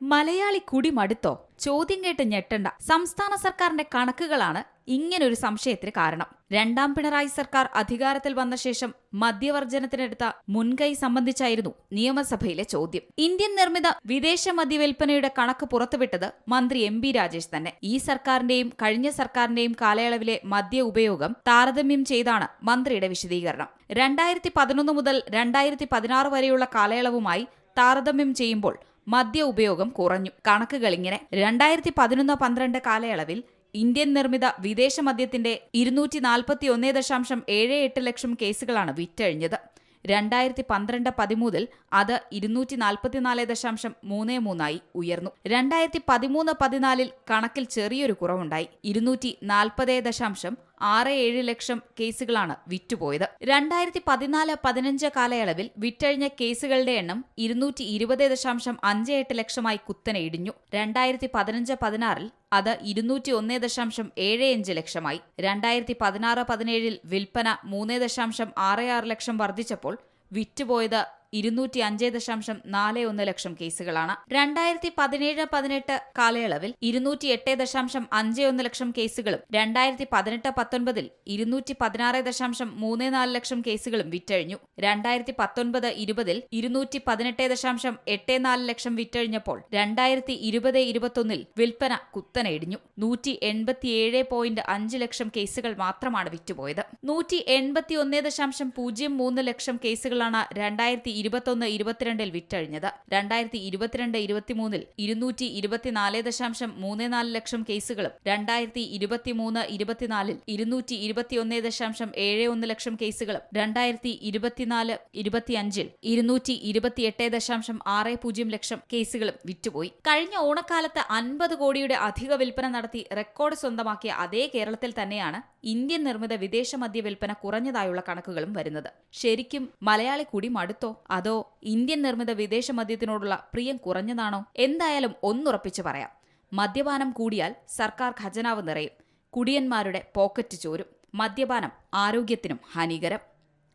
മലയാളി കുടി മടുത്തോ? ചോദ്യം കേട്ട് ഞെട്ടണ്ട. സംസ്ഥാന സർക്കാരിന്റെ കണക്കുകളാണ് ഇങ്ങനൊരു സംശയത്തിന് കാരണം. രണ്ടാം പിണറായി സർക്കാർ അധികാരത്തിൽ വന്ന ശേഷം മദ്യവർജനത്തിനെടുത്ത മുൻകൈ സംബന്ധിച്ചായിരുന്നു നിയമസഭയിലെ ചോദ്യം. ഇന്ത്യൻ നിർമ്മിത വിദേശ മദ്യവിൽപ്പനയുടെ കണക്ക് പുറത്തുവിട്ടത് മന്ത്രി എം ബി രാജേഷ് തന്നെ. ഈ സർക്കാരിന്റെയും കഴിഞ്ഞ സർക്കാരിന്റെയും കാലയളവിലെ മദ്യ ഉപയോഗം താരതമ്യം ചെയ്താണ് മന്ത്രിയുടെ വിശദീകരണം. രണ്ടായിരത്തി പതിനൊന്ന് മുതൽ രണ്ടായിരത്തി പതിനാറ് വരെയുള്ള കാലയളവുമായി താരതമ്യം ചെയ്യുമ്പോൾ മദ്യ ഉപയോഗം കുറഞ്ഞു. കണക്കുകൾ ഇങ്ങനെ. രണ്ടായിരത്തി പതിനൊന്ന് പന്ത്രണ്ട് കാലയളവിൽ ഇന്ത്യൻ നിർമ്മിത വിദേശ മദ്യത്തിന്റെ ഇരുന്നൂറ്റി നാൽപ്പത്തി ഒന്നേ ദശാംശം ഏഴ് എട്ട് ലക്ഷം കേസുകളാണ് വിറ്റഴിഞ്ഞത്. രണ്ടായിരത്തി പന്ത്രണ്ട് പതിമൂന്നിൽ അത് ഇരുന്നൂറ്റി നാൽപ്പത്തിനാല് ദശാംശം മൂന്ന് മൂന്നായി ഉയർന്നു. രണ്ടായിരത്തി പതിമൂന്ന് പതിനാലിൽ കണക്കിൽ ചെറിയൊരു കുറവുണ്ടായി. ഇരുന്നൂറ്റി നാൽപ്പത് ദശാംശം ആറ് ഏഴ് ലക്ഷം കേസുകളാണ് വിറ്റുപോയത്. രണ്ടായിരത്തി പതിനാല് പതിനഞ്ച് കാലയളവിൽ വിറ്റഴിഞ്ഞ കേസുകളുടെ എണ്ണം ഇരുന്നൂറ്റി ഇരുപത് ദശാംശം അഞ്ച് എട്ട് ലക്ഷമായി കുത്തനെ ഇടിഞ്ഞു. രണ്ടായിരത്തി പതിനഞ്ച് പതിനാറിൽ അത് ഇരുന്നൂറ്റി ഒന്ന് ദശാംശം ഏഴ് അഞ്ച് ലക്ഷമായി. രണ്ടായിരത്തി പതിനാറ് പതിനേഴിൽ വിൽപ്പന മൂന്ന് ദശാംശം ആറ് ആറ് ലക്ഷം വർദ്ധിച്ചപ്പോൾ വിറ്റുപോയത് ഇരുന്നൂറ്റി അഞ്ച് ദശാംശം നാല് ഒന്ന് ലക്ഷം കേസുകളാണ്. രണ്ടായിരത്തി പതിനേഴ് പതിനെട്ട് കാലയളവിൽ ഇരുന്നൂറ്റി എട്ട് ദശാംശം അഞ്ച് ഒന്ന് ലക്ഷം കേസുകളും രണ്ടായിരത്തി പതിനെട്ട് പത്തൊൻപതിൽ ഇരുന്നൂറ്റി പതിനാറ് ദശാംശം മൂന്ന് നാല് ലക്ഷം കേസുകളും വിറ്റഴിഞ്ഞു. രണ്ടായിരത്തി പത്തൊൻപത് ഇരുപതിൽ ഇരുന്നൂറ്റി പതിനെട്ട് ദശാംശം എട്ട് നാല് ലക്ഷം വിറ്റഴിഞ്ഞപ്പോൾ രണ്ടായിരത്തി ഇരുപത് ഇരുപത്തൊന്നിൽ വിൽപ്പന കുത്തനെ ഇടിഞ്ഞു നൂറ്റി എൺപത്തിയേഴ് പോയിന്റ് അഞ്ച് ലക്ഷം കേസുകൾ മാത്രമാണ് വിറ്റുപോയത്. നൂറ്റി എൺപത്തി ഒന്ന് ദശാംശം പൂജ്യം മൂന്ന് ലക്ഷം കേസുകളാണ് രണ്ടായിരത്തി ഇരുപത്തൊന്ന് ഇരുപത്തിരണ്ടിൽ വിറ്റഴിഞ്ഞത്. രണ്ടായിരത്തി ഇരുപത്തിരണ്ട് ഇരുപത്തിമൂന്നിൽ ഇരുന്നൂറ്റി ഇരുപത്തിനാല് ദശാംശം മൂന്ന് നാല് ലക്ഷം കേസുകളും രണ്ടായിരത്തി ഇരുപത്തിമൂന്ന് ഇരുപത്തിനാലിൽ ഇരുന്നൂറ്റി ഇരുപത്തിയൊന്ന് ദശാംശം ഏഴ് ഒന്ന് ലക്ഷം കേസുകളും രണ്ടായിരത്തി ഇരുപത്തിനാല് ഇരുപത്തിയഞ്ചിൽ ഇരുന്നൂറ്റി ഇരുപത്തിയെട്ട് ദശാംശം ആറ് പൂജ്യം ലക്ഷം കേസുകളും വിറ്റുപോയി. കഴിഞ്ഞ ഓണക്കാലത്ത് അൻപത് കോടിയുടെ അധിക വിൽപ്പന നടത്തി റെക്കോർഡ് സ്വന്തമാക്കിയ അതേ കേരളത്തിൽ തന്നെയാണ് ഇന്ത്യൻ നിർമ്മിത വിദേശ മദ്യ വിൽപ്പന കുറഞ്ഞതായുള്ള കണക്കുകളും വരുന്നത്. ശരിക്കും മലയാളി കൂടി മടുത്തോ? അതോ ഇന്ത്യൻ നിർമ്മിത വിദേശ മദ്യത്തിനോടുള്ള പ്രിയം കുറഞ്ഞതാണോ? എന്തായാലും ഒന്നുറപ്പിച്ച് പറയാം. മദ്യപാനം കൂടിയാൽ സർക്കാർ ഖജനാവ് നിറയും. കുടിയന്മാരുടെ പോക്കറ്റ് ചോരും. മദ്യപാനം ആരോഗ്യത്തിനും ഹാനികരം.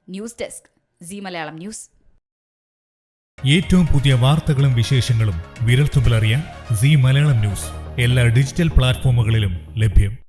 News desk Zee Malayalam news. ഏറ്റവും പുതിയ വാർത്തകളും വിശേഷങ്ങളും വിരൽത്തുമ്പിലറിയാൻ സി മലയാളം ന്യൂസ്. എല്ലാ ഡിജിറ്റൽ പ്ലാറ്റ്ഫോമുകളിലും ലഭ്യം.